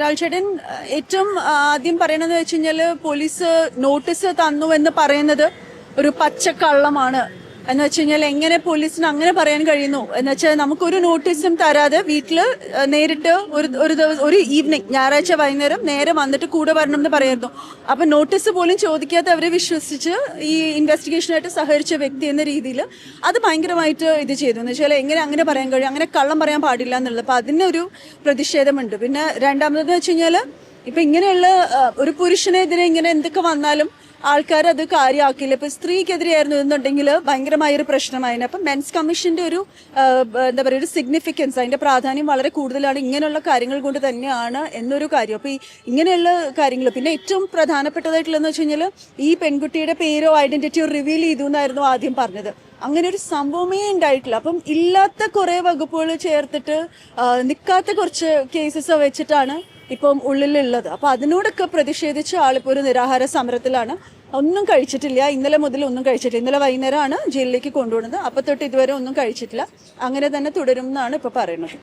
രാജേട്ടൻ ഏറ്റവും ആദ്യം പറയണമെന്ന് വെച്ച് കഴിഞ്ഞാൽ പോലീസ് നോട്ടീസ് തന്നു എന്ന് പറയുന്നത് ഒരു പച്ചക്കള്ളമാണ്. എന്ന് വെച്ച് കഴിഞ്ഞാൽ എങ്ങനെ പോലീസിന് അങ്ങനെ പറയാൻ കഴിയുന്നു? എന്ന് വെച്ചാൽ നമുക്കൊരു നോട്ടീസും തരാതെ വീട്ടിൽ നേരിട്ട് ഒരു ഒരു ദിവസം ഒരു ഈവനിങ് ഞായറാഴ്ച വൈകുന്നേരം നേരെ വന്നിട്ട് കൂടെ വരണം എന്ന് പറയായിരുന്നു. അപ്പൊ നോട്ടീസ് പോലും ചോദിക്കാതെ അവരെ വിശ്വസിച്ച് ഈ ഇൻവെസ്റ്റിഗേഷനായിട്ട് സഹകരിച്ച വ്യക്തി എന്ന രീതിയിൽ അത് ഭയങ്കരമായിട്ട് ഇത് ചെയ്തു. എന്ന് വെച്ചാൽ എങ്ങനെ അങ്ങനെ പറയാൻ കഴിയും? അങ്ങനെ കള്ളം പറയാൻ പാടില്ല എന്നുള്ളത്. അപ്പൊ അതിനൊരു പ്രതിഷേധമുണ്ട്. പിന്നെ രണ്ടാമതെന്ന് വെച്ച് കഴിഞ്ഞാൽ ഇപ്പൊ ഇങ്ങനെയുള്ള ഒരു പുരുഷനെതിരെ ഇങ്ങനെ എന്തൊക്കെ വന്നാലും ആൾക്കാർ അത് കാര്യമാക്കില്ല ഇപ്പൊ സ്ത്രീക്കെതിരെയായിരുന്നു എന്നുണ്ടെങ്കിൽ ഭയങ്കരമായ ഒരു പ്രശ്നമായിരുന്നു. അപ്പം മെൻസ് കമ്മീഷന്റെ ഒരു എന്താ പറയുക ഒരു സിഗ്നിഫിക്കൻസ് അതിന്റെ പ്രാധാന്യം വളരെ കൂടുതലാണ് ഇങ്ങനെയുള്ള കാര്യങ്ങൾ കൊണ്ട് തന്നെയാണ് എന്നൊരു കാര്യം. അപ്പൊ ഈ ഇങ്ങനെയുള്ള കാര്യങ്ങൾ പിന്നെ ഏറ്റവും പ്രധാനപ്പെട്ടതായിട്ടുള്ളതെന്ന് വെച്ച് കഴിഞ്ഞാൽ ഈ പെൺകുട്ടിയുടെ പേരോ ഐഡന്റിറ്റിയോ റിവീൽ ചെയ്തു എന്നായിരുന്നു ആദ്യം പറഞ്ഞത്. അങ്ങനെ ഒരു സംഭവമേ ഉണ്ടായിട്ടില്ല. അപ്പം ഇല്ലാത്ത കുറേ വകുപ്പുകൾ ചേർത്തിട്ട് നിൽക്കാത്ത കുറച്ച് കേസസ് വെച്ചിട്ടാണ് ഇപ്പം ഉള്ളിലുള്ളത്. അപ്പോൾ അതിനോടൊക്കെ പ്രതിഷേധിച്ച് ആളിപ്പോ ഒരു നിരാഹാര സമരത്തിലാണ്. ഒന്നും കഴിച്ചിട്ടില്ല. ഇന്നലെ മുതൽ ഒന്നും കഴിച്ചിട്ടില്ല. ഇന്നലെ വൈകുന്നേരമാണ് ജയിലിലേക്ക് കൊണ്ടുപോകുന്നത്. അപ്പൊ തൊട്ട് ഇതുവരെ ഒന്നും കഴിച്ചിട്ടില്ല. അങ്ങനെ തന്നെ തുടരും എന്നാണ് ഇപ്പോൾ പറയുന്നത്.